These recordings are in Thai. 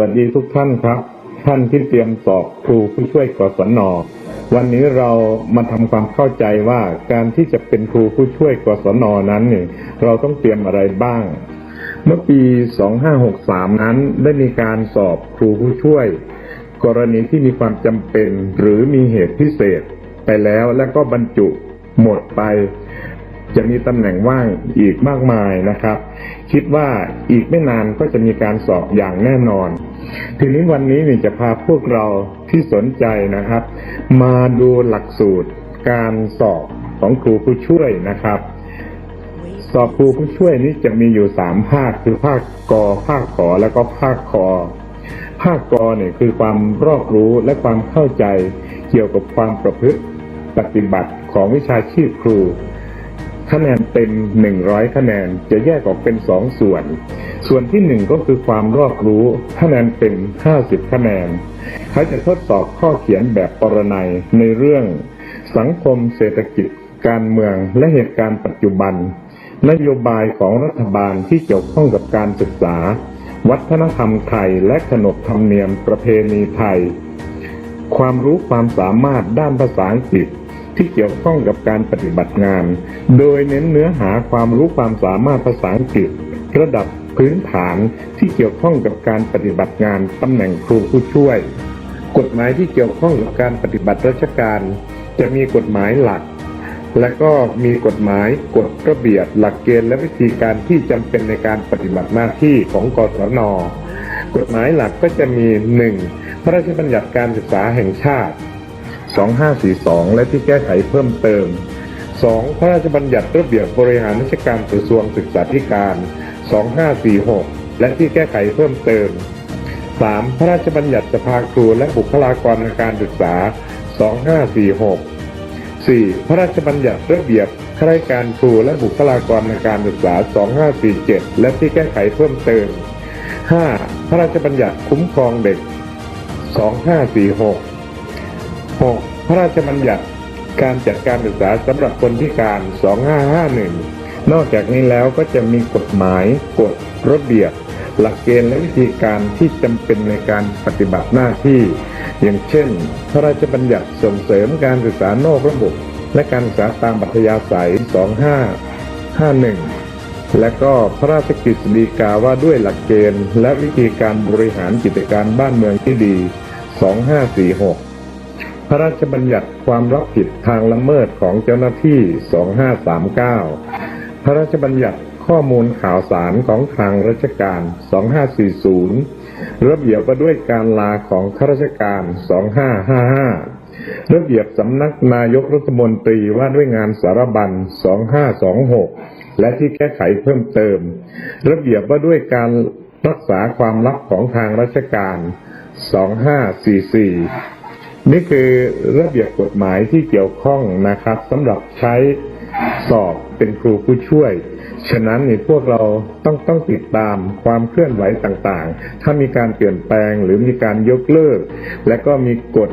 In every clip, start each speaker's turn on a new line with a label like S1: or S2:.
S1: วัสดีทุกท่านครับ ท่านที่เตรียมสอบครูผู้ช่วยกศนวันนี้เรามาทำความเข้าใจว่าการที่จะเป็นครูผู้ช่วยกศนนั้นเนี่ยเราต้องเตรียมอะไรบ้าง เมื่อปี 2563 นั้นได้มีการสอบครูผู้ช่วย กรณีที่มีความจำเป็นหรือมีเหตุพิเศษไปแล้วและก็บรรจุหมดไป จะมีตำแหน่งว่างอีกมากมายนะครับ คิดว่าอีกไม่นานก็จะมีการสอบอย่างแน่นอน ทีนี้วันนี้นี่จะพาพวกเราที่สนใจนะครับ มาดูหลักสูตรการสอบของครูผู้ช่วยนะครับ สอบครูผู้ช่วยนี้จะมีอยู่สามภาคคือภาคกอภาคขอแล้วก็ภาคคอภาคกอเนี่ยคือความรอบรู้และความเข้าใจเกี่ยวกับความประพฤติปฏิบัติของวิชาชีพครู คะแนนเต็ม 100 คะแนนจะแยกออกเป็น 2 ส่วน ส่วนที่ 1 ก็คือความรอบรู้คะแนนเต็ม 50 คะแนน เขาจะทดสอบข้อเขียนแบบปรนัยในเรื่อง สังคมเศรษฐกิจ การเมืองและเหตุการณ์ปัจจุบัน นโยบายของรัฐบาลที่เกี่ยวข้องกับการศึกษา วัฒนธรรมไทยและขนบธรรมเนียมประเพณีไทย ความรู้ความสามารถด้านภาษาอังกฤษ ที่เกี่ยวข้องกับการปฏิบัติงาน โดยเน้นเนื้อหาความรู้ความสามารถภาษาอังกฤษ ระดับพื้นฐานที่เกี่ยวข้องกับการปฏิบัติงานตำแหน่งครูผู้ช่วย กฎหมายที่เกี่ยวข้องกับการปฏิบัติราชการ จะมีกฎหมายหลัก และก็มีกฎหมายกฎระเบียบหลักเกณฑ์และวิธีการที่จำเป็นในการปฏิบัติหน้าที่ของกศนกฎหมายหลักก็จะมี 1. พระราชบัญญัติการศึกษาแห่งชาติ 2542 และที่แก้ไขเพิ่มเติม 2. พระราชบัญญัติระเบียบบริหารราชการกระทรวงศึกษาธิการ 2546 และที่แก้ไขเพิ่มเติม 3. พระราชบัญญัติสภาครูและบุคลากรทางการศึกษา 2546 4. พระราชบัญญัติระเบียบข้าราชการครูและบุคลากรทางการศึกษา 2547 และที่แก้ไขเพิ่มเติม 5. พระราชบัญญัติคุ้มครองเด็ก 2546 6. พระราชบัญญัติการจัดการศึกษาสำหรับคนพิการ 2551 นอกจากนี้แล้วก็จะมีกฎหมายกฎระเบียบ หลักเกณฑ์และวิธีการที่จำเป็นในการปฏิบัติหน้าที่ อย่างเช่น พระราชบัญญัติส่งเสริมการศึกษานอกระบบ และการศึกษาตามปัธยาศัย 2551และก็พระราชกฤษฎีกาว่าด้วยหลักเกณฑ์ และวิธีการบริหารกิจการบ้านเมืองที่ดี 2546 พระราชบัญญัติความรับผิดทางละเมิดของเจ้าหน้าที่ 2539 พระราชบัญญัติข้อมูลข่าวสารของทางราชการ 2540 ระเบียบว่าด้วยการลาของข้าราชการ 2555 ระเบียบสำนักนายกรัฐมนตรีว่าด้วยงานสารบัญ 2526 และที่แก้ไขเพิ่มเติม ระเบียบว่าด้วยการรักษาความลับของทางราชการ 2544 นี่คือระเบียบกฎหมายที่เกี่ยวข้องนะครับสำหรับใช้สอบเป็นครูผู้ช่วย ฉะนั้นนี่พวกเราต้องต้องติดตามความเคลื่อนไหวต่างๆ ถ้ามีการเปลี่ยนแปลงหรือมีการยกเลิก และก็มีกฎ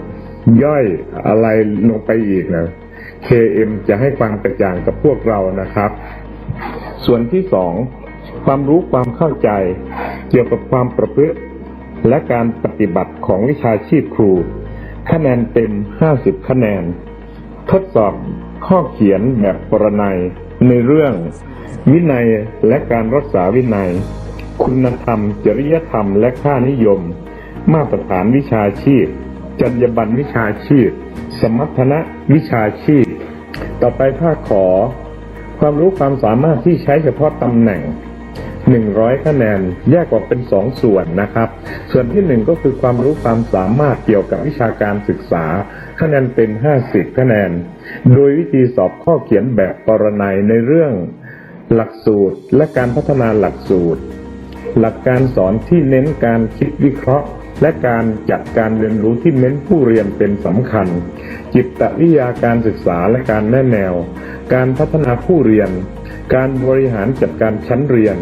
S1: ย่อยอะไรลงไปอีกนะ KM จะให้ความกระจ่างกับพวกเรานะครับ ส่วนที่สองความรู้ความเข้าใจ เกี่ยวกับความประพฤติ และการปฏิบัติของวิชาชีพครู คะแนนเต็ม 50 คะแนน ทดสอบข้อเขียนแบบปรนัยในเรื่อง วินัยและการรักษาวินัย คุณธรรม จริยธรรมและค่านิยม มาตรฐานวิชาชีพ จรรยาบรรณวิชาชีพ สมรรถนะวิชาชีพ ต่อไปภาคขอ ความรู้ความสามารถที่ใช้เฉพาะตำแหน่ง 100 คะแนน แยกออกเป็น 2 ส่วนนะครับ ส่วนที่ 1 ก็คือความรู้ความสามารถเกี่ยวกับวิชาการศึกษา คะแนนเป็น 50 คะแนน โดยวิธีสอบข้อเขียนแบบปรนัยในเรื่องหลักสูตรและการพัฒนาหลักสูตร หลักการสอนที่เน้นการคิดวิเคราะห์ และการจัดการเรียนรู้ที่เน้นผู้เรียนเป็นสำคัญ จิตวิทยาการศึกษาและการแนะแนว การพัฒนาผู้เรียน การบริหารจัดการชั้นเรียน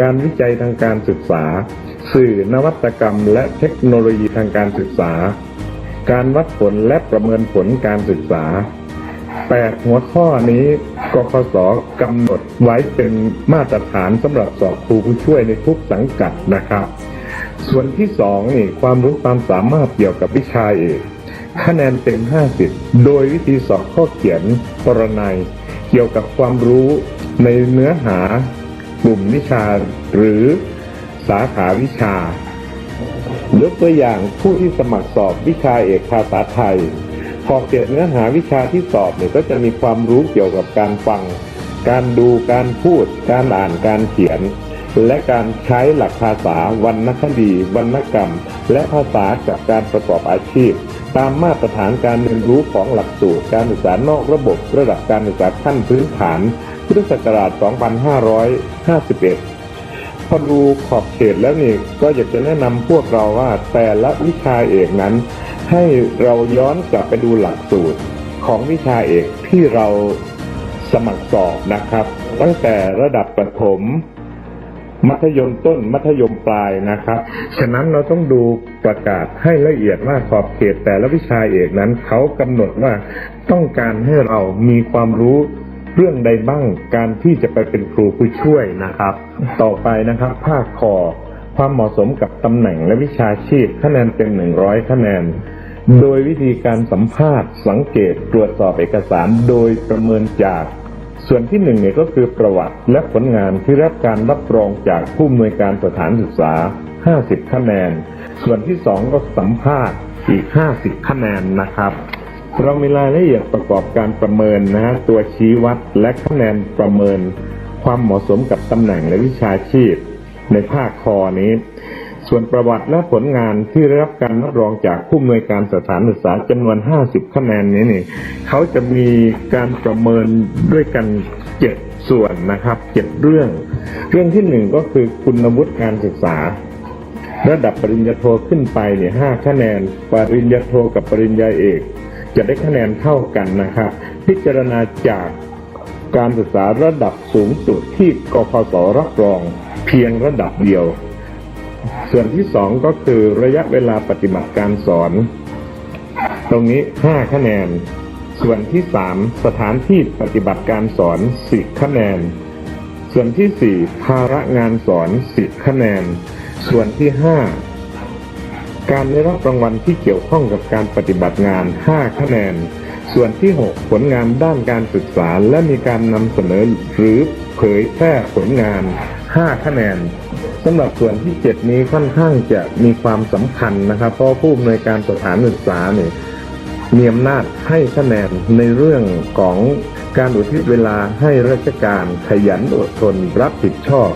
S1: การวิจัยทางการศึกษา สื่อนวัตกรรม และเทคโนโลยีทางการศึกษา การวัดผลและประเมินผลการศึกษา 8 หัวข้อนี้กคสกำหนดไว้เป็นมาตรฐานสำหรับสอบครูผู้ช่วยในทุกสังกัดนะครับ ส่วนที่สองนี่ความรู้ความสามารถเกี่ยวกับวิชาเอกคะแนนเต็ม 50 โดยวิธีสอบข้อเขียนปรนัย เกี่ยวกับความรู้ในเนื้อหากลุ่มวิชาหรือสาขาวิชายกตัวอย่างผู้ที่สมัครสอบวิชาเอกภาษาไทย พอเขียนเนื้อหาวิชาที่สอบเนี่ยก็จะมีความรู้เกี่ยวกับการฟัง การดูการพูด การอ่านการเขียน และการใช้หลักภาษาวรรณคดีวรรณกรรม และภาษากับการประกอบอาชีพ ตามมาตรฐานการเรียนรู้ของหลักสูตรการศึกษานอกระบบระดับการศึกษาขั้นพื้นฐาน พุทธศักราช 2551พอดูขอบเขตแล้วนี่ก็อยากจะแนะนำพวกเราว่าแต่ละวิชาเอกนั้น ให้เราย้อนกลับไปดูหลักสูตรของวิชาเอกที่เราสมัครสอบนะครับ ตั้งแต่ระดับประถม มัธยมต้นมัธยมปลายนะครับ ฉะนั้นเราต้องดูประกาศให้ละเอียดว่าขอบเขตแต่ละวิชาเอกนั้นเขากำหนดว่าต้องการให้เรามีความรู้เรื่องใดบ้างการที่จะไปเป็นครูผู้ช่วยนะครับ ต่อไปนะครับ ภาคคอความเหมาะสมกับตำแหน่งและวิชาชีพคะแนนเต็ม100คะแนน โดยวิธีการสัมภาษณ์ สังเกตตรวจสอบเอกสารโดยประเมินจาก ส่วนที่หนึ่งเนี่ยก็คือประวัติและผลงานที่รับการรับรองจากผู้อำนวยการสถานศึกษา 50 คะแนน ส่วนที่สองก็สัมภาษณ์อีก 50 คะแนนนะครับ เรามีรายละเอียดประกอบการประเมินนะฮะตัวชี้วัดและคะแนนประเมิน ความเหมาะสมกับตำแหน่งและวิชาชีพ ในภาคคอนี้ ส่วนประวัติและผลงานที่ได้รับการรับรองจากผู้อำนวยการสถานศึกษาจำนวน 50 คะแนนนี้นี่เขาจะมีการประเมินด้วยกันเจ็ดส่วนนะครับเจ็ดเรื่อง เรื่องที่หนึ่งก็คือคุณวุฒิการศึกษา ระดับปริญญาโทขึ้นไปเนี่ยห้าคะแนน ปริญญาโทกับปริญญาเอก จะได้คะแนนเท่ากันนะครับ พิจารณาจากการศึกษาระดับสูงสุดที่กพศรับรอง เพียงระดับเดียว ส่วนที่สองก็คือระยะเวลาปฏิบัติการสอน ตรงนี้ 5 คะแนน ส่วนที่3สถานที่ปฏิบัติการสอน10คะแนน ส่วนที่4ภาระงานสอน10คะแนน ส่วนที่5การได้รับรางวัลที่เกี่ยวข้องกับการปฏิบัติงาน 5 คะแนน ส่วนที่ 6 ผลงานด้านการศึกษา และมีการนำเสนอหรือเผยแพร่ผลงาน 5 คะแนนสำหรับส่วนที่ 7 นี้ค่อนข้างจะมีความสำคัญนะครับ เพราะผู้อำนวยการสถานศึกษาเนี่ยมีอำนาจให้คะแนนในเรื่องของการอุทิศเวลาให้ราชการขยันอดทนรับผิดชอบ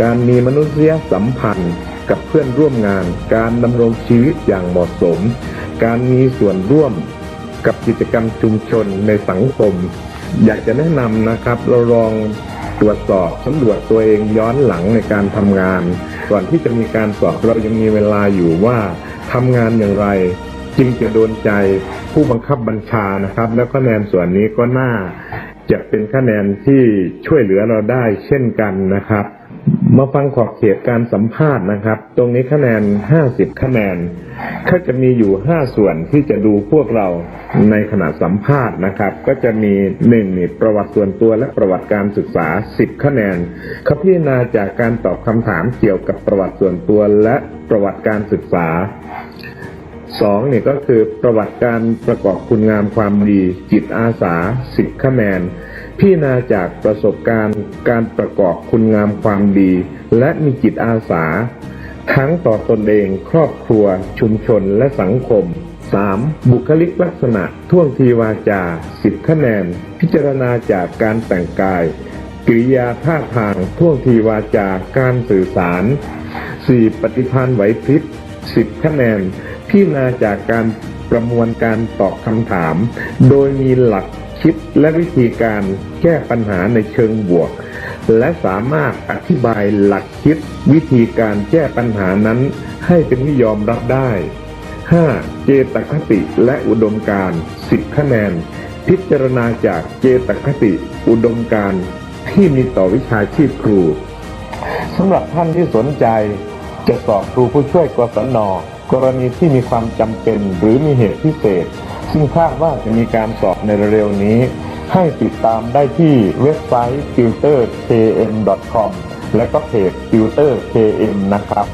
S1: การมีมนุษยสัมพันธ์กับเพื่อนร่วมงาน การดำรงชีวิตอย่างเหมาะสม การมีส่วนร่วมกับกิจกรรมชุมชนในสังคม อยากจะแนะนำนะครับเราลอง ตรวจสอบสำรวจตัวเองย้อนหลังในการทำงาน ก่อนที่จะมีการสอบเรายังมีเวลาอยู่ว่าทำงานอย่างไร จึงจะโดนใจผู้บังคับบัญชานะครับ แล้วคะแนนส่วนนี้ก็น่าจะเป็นคะแนนที่ช่วยเหลือเราได้เช่นกันนะครับ มาฟังขอบเขตการสัมภาษณ์นะครับ ตรงนี้คะแนน 50 คะแนนเขาจะมีอยู่ 5 ส่วนที่จะดูพวกเราในขณะสัมภาษณ์นะครับ ก็จะมี1นี่ประวัติส่วนตัวและประวัติการศึกษา 10 คะแนนเขาพิจารณาจากการตอบคำถามเกี่ยวกับประวัติส่วนตัวและประวัติการศึกษาสองเนี่ยก็คือประวัติการประกอบคุณงามความดี จิตอาสา10คะแนน พิจารณาจากประสบการณ์การประกอบคุณงามความดี และมีจิตอาสา ทั้งต่อตนเองครอบครัว ชุมชนและสังคม 3. บุคลิกลักษณะท่วงทีวาจา 10 คะแนน พิจารณาจากการแต่งกาย กิริยาท่าทางท่วงทีวาจาการสื่อสาร 4. ปฏิภาณไหวพริบ10 คะแนนพิจารณาจากการประมวลการตอบคำถาม โดยมีหลัก คิดและวิธีการแก้ปัญหาในเชิงบวก และสามารถอธิบายหลักคิดวิธีการแก้ปัญหานั้นให้เป็นที่ยอมรับได้ 5. เจตคติและอุดมการณ์10 คะแนน พิจารณาจากเจตคติอุดมการณ์ที่มีต่อวิชาชีพครูสำหรับท่านที่สนใจ จะสอบครูผู้ช่วยกศนกรณีที่มีความจำเป็นหรือมีเหตุพิเศษ ซึ่งคาดว่าจะมีการสอบในเร็วๆนี้ ให้ติดตามได้ที่เว็บไซต์ tutorkm.com และก็เพจ tutorkm นะครับ